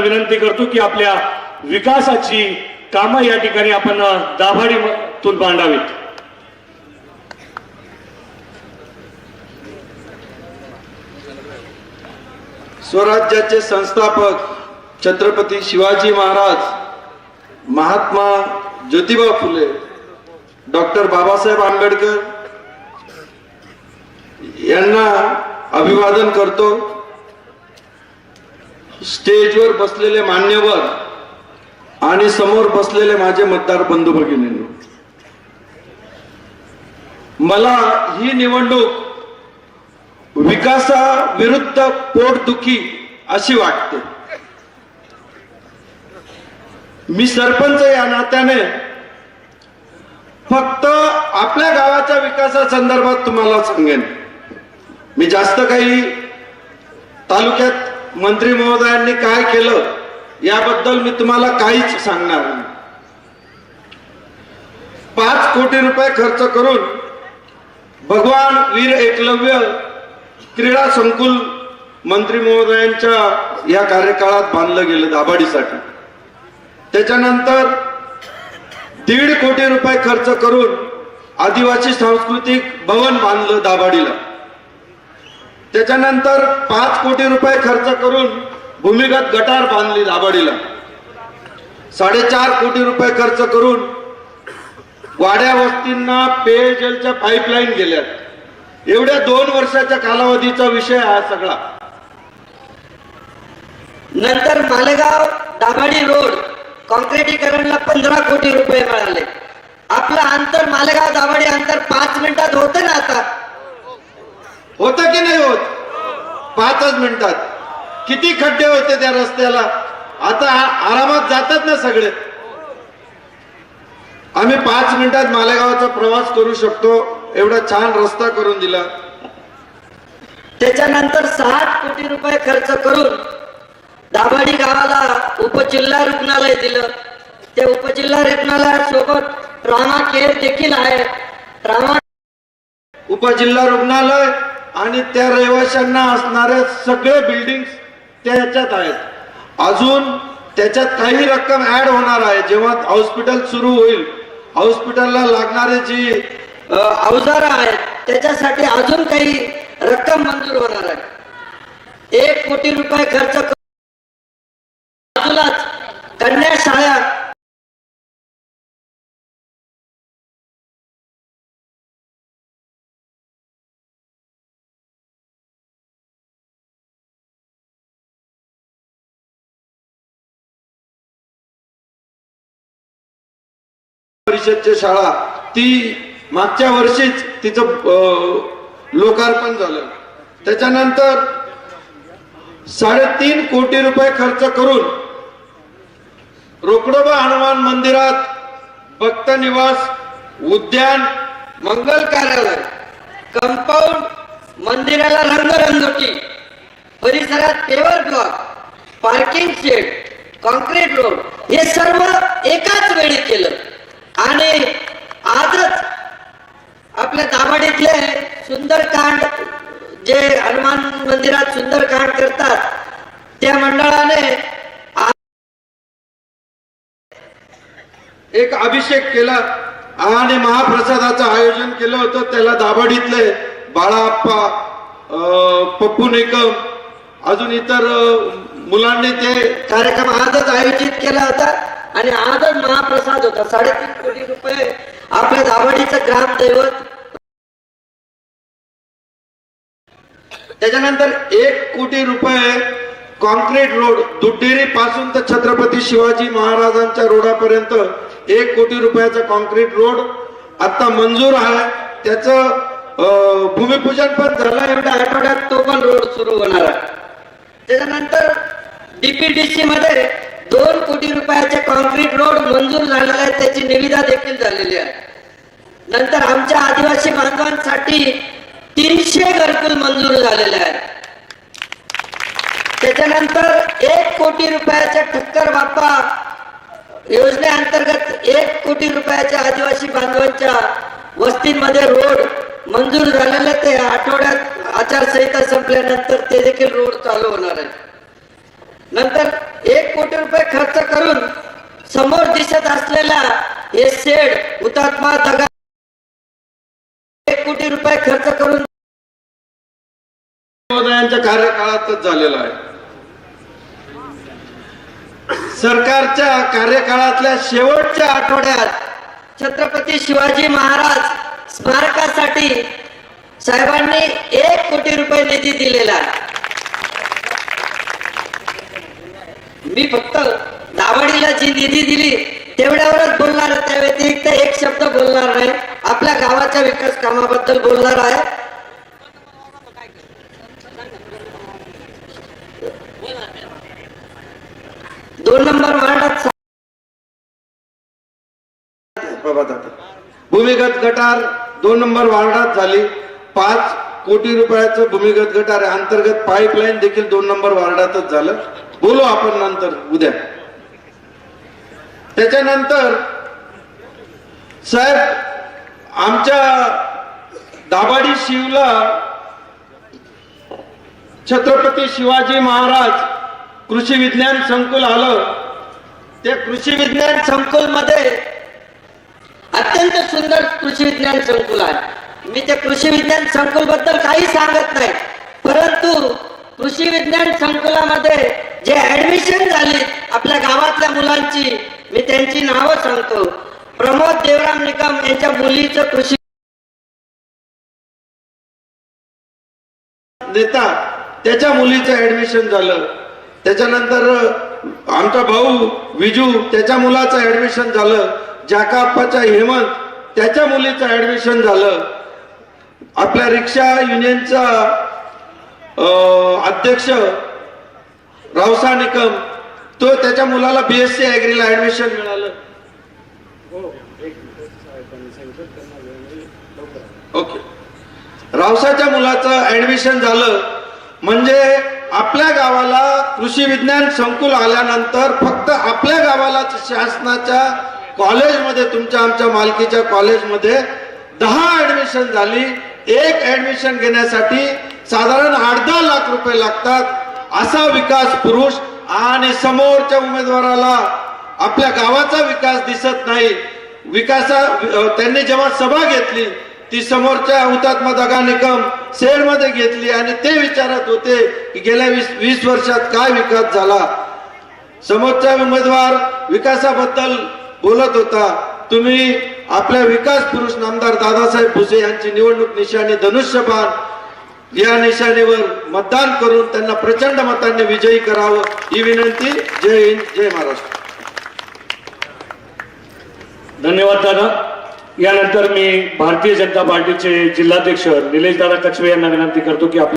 विनंती करतो की आपल्या विकासाची कामं या ठिकाणी आपण दाभाडीतून मांडावीत स्वराज्याचे संस्थापक छत्रपती शिवाजी महाराज महात्मा ज्योतिबा फुले डॉक्टर बाबासाहेब आंबेडकर यांना अभिवादन करतो. स्टेजवर बसलेले मान्यवर आणि समोर बसलेले माझे मतदार बंधू भगिनी मला ही निवडणूक विकासाविरुद्ध पोटदुखी अशी वाटते. मी सरपंच या नात्याने फक्त आपल्या गावाच्या विकासासंदर्भात तुम्हाला सांगेन. मी जास्त काही तालुक्यात मंत्री महोदयांनी काय केलं याबद्दल मी तुम्हाला काहीच सांगणार नाही. पाच कोटी रुपये खर्च करून भगवान वीर एकलव्य क्रीडा संकुल मंत्री महोदयांच्या या कार्यकाळात बांधलं गेलं दाभाडीसाठी. त्याच्यानंतर दीड कोटी रुपये खर्च करून आदिवासी सांस्कृतिक भवन बांधलं दाभाडीला. त्याच्यानंतर पाच कोटी रुपये खर्च करून भूमिगत गटार बांधली दाबाडीला साडेचार कोटी रुपये खर्च करून वाड्या वस्तींना पेयजलच्या पाईपलाईन गेल्यात. एवढ्या दोन वर्षाच्या कालावधीचा विषय हा सगळा. नंतर मालेगाव दाभाडी रोड कॉन्क्रिटीकरणला पंधरा कोटी रुपये मिळाले. आपलं अंतर मालेगाव दाभाडी अंतर पाच मिनिटात होतं ना आता? होतं की नाही होत? पाचच मिनिटात. किती खड्डे होते त्या रस्त्याला? आता आरामात जातात ना सगळे. आम्ही पाच मिनिटात मालेगावचा प्रवास करू शकतो. एवढा छान रस्ता करून दिला. त्याच्यानंतर सात कोटी रुपये खर्च करून दाभाडी गावाला उपजिल्हा रुग्णालय दिलं. त्या उपजिल्हा रुग्णालयासोबत ट्रामा केअर देखील आहे. ट्रामा उपजिल्हा रुग्णालय आणि त्या रहिवाशांना असणाऱ्या सगळे बिल्डिंग त्याच्यात आहेत. अजून त्याच्यात काही रक्कम ऍड होणार आहे. जेव्हा हॉस्पिटल सुरू होईल हॉस्पिटलला लागणारे जी अवजारं आहेत त्याच्यासाठी अजून काही रक्कम मंजूर होणार आहे. एक कोटी रुपये खर्च करून कन्या शाळा परिषदची शाळा ती मागच्या वर्षीच तिचं लोकार्पण झालं. त्याच्यानंतर साडेतीन कोटी रुपये खर्च करून रोकडोबा हनुमान मंदिरात भक्त निवास उद्यान मंगल कार्यालय कंपाऊंड मंदिराला रंगरंगोटी परिसरात paver block parking shed concrete road हे सर्व एकाच वेळी केलं. आणि आजच आपल्या दाभाडीतले सुंदरकांड जे हनुमान मंदिरात सुंदरकांड करतात त्या मंडळाने एक अभिषेक केला. आणि महाप्रसादाचं आयोजन केलं होतं. त्याला दाभाडीतले बाळाप्पा अं, पप्पू निकम अजून इतर मुलांनी ते कार्यक्रम आजच आयोजित केला होता. आणि आजच महाप्रसाद होता. साडेतीन कोटी रुपये आपल्या दाभाडीचं ग्रामदैवत. त्याच्यानंतर एक कोटी रुपये कॉन्क्रीट रोड दुटेरी पासून तर छत्रपती शिवाजी महाराजांच्या रोडापर्यंत एक कोटी रुपयाचा कॉन्क्रीट रोड आता मंजूर आहे. त्याचं भूमिपूजन पण झालं एवढ्या आठवड्यात तो पण रोड सुरू होणार आहे. त्याच्यानंतर डीपीडीसी मध्ये दोन कोटी रुपयाचे कॉन्क्रीट रोड मंजूर झालेला आहे त्याची निविदा देखील झालेली आहे. नंतर आमच्या आदिवासी बांधवांसाठी तीनशे घरकुल मंजूर झालेले आहेत त्याच्यानंतर एक कोटी रुपयाच्या ठक्कर बाप्पा योजनेअंतर्गत एक कोटी रुपयाच्या आदिवासी बांधवांच्या वस्तींमध्ये रोड मंजूर झालेले ते आठवड्यात आचारसंहिता संपल्यानंतर ते देखील रोड चालू होणार आहे. नंतर एक कोटी रुपये खर्च करून समोर दिसत असलेला हे शेड हुतात्मा दगा एक कोटी रुपये खर्च करून महोदयांच्या कार्यकाळातच झालेला आहे. सरकारच्या कार्यकाळातल्या शेवटच्या आठवड्यात छत्रपती शिवाजी महाराज स्मारकासाठी साहेबांनी एक कोटी रुपये निधी दिलेला आहे. मी फक्त दावडीला जी निधी दिली तेवढ्यावरच बोलणार त्या व्यतिरिक्त एक शब्द बोलणार नाही. आपल्या गावाच्या विकास कामाबद्दल बोलणार आहे. दोन नंबर वार्डात भूमिगत गटार दोन नंबर वार्डात झाली. पाच कोटी रुपयाचं भूमिगत गटार अंतर्गत पाईपलाईन देखील दोन नंबर वार्डातच झालं. बोलू आपण नंतर उद्या. त्याच्यानंतर साहेब आमच्या दाबाडी शिवला छत्रपती शिवाजी महाराज कृषी विज्ञान संकुल आलं. ते कृषी विज्ञान संकुलमध्ये अत्यंत सुंदर कृषी विज्ञान संकुल आहे. मी त्या कृषी विज्ञान संकुलबद्दल काही सांगत नाही. परंतु कृषी विज्ञान संकुलामध्ये जे ऍडमिशन झाली आपल्या गावातल्या मुलांची मी त्यांची नावं सांगतो. प्रमोद देवराम निकम यांच्या मुलीचं कृषी देता त्याच्या मुलीचं ऍडमिशन झालं. त्याच्यानंतर आमचा भाऊ विजू त्याच्या मुलाचं ऍडमिशन झालं. जाकाप्पाच्या हेमंत त्याच्या मुलीचं ऍडमिशन झालं. आपल्या रिक्षा युनियनचा अध्यक्ष रावसा निकम तो त्याच्या मुलाला बीएससी ऍग्रीला ऍडमिशन मिळालं. ओके. रावसाच्या मुलाचं ऍडमिशन झालं. म्हणजे आपल्या गावाला कृषी विज्ञान संकुल आल्यानंतर फक्त आपल्या गावालाच शासनाच्या कॉलेजमध्ये तुमच्या आमच्या मालकीच्या कॉलेजमध्ये दहा ऍडमिशन झाली. एक ऍडमिशन घेण्यासाठी साधारण आठ दहा लाख रुपये लागतात. असा विकास पुरुष आणि समोरच्या उमेदवाराला आपल्या गावाचा विकास दिसत नाही. विकासा त्यांनी जेव्हा सभा घेतली ती समोरच्या हुतात्मा दगा निकम शेडमध्ये घेतली आणि ते विचारत होते की गेल्या वीस वीस वर्षात काय विकास झाला? समोरचा उमेदवार विकासाबद्दल बोलत होता तुम्ही आपल्या विकास पुरुष नामदार दादासाहेब भुसे यांची निवडणूक निशाणी धनुष्यबाण या निशाणीवर मतदान करून त्यांना प्रचंड मतांनी विजयी करावं ही विनंती. जय हिंद जय महाराष्ट्र. धन्यवाद दादा. यानंतर मी भारतीय जनता पार्टीचे जिल्हाध्यक्ष निलेश दादा कछवे यांना विनंती करतो की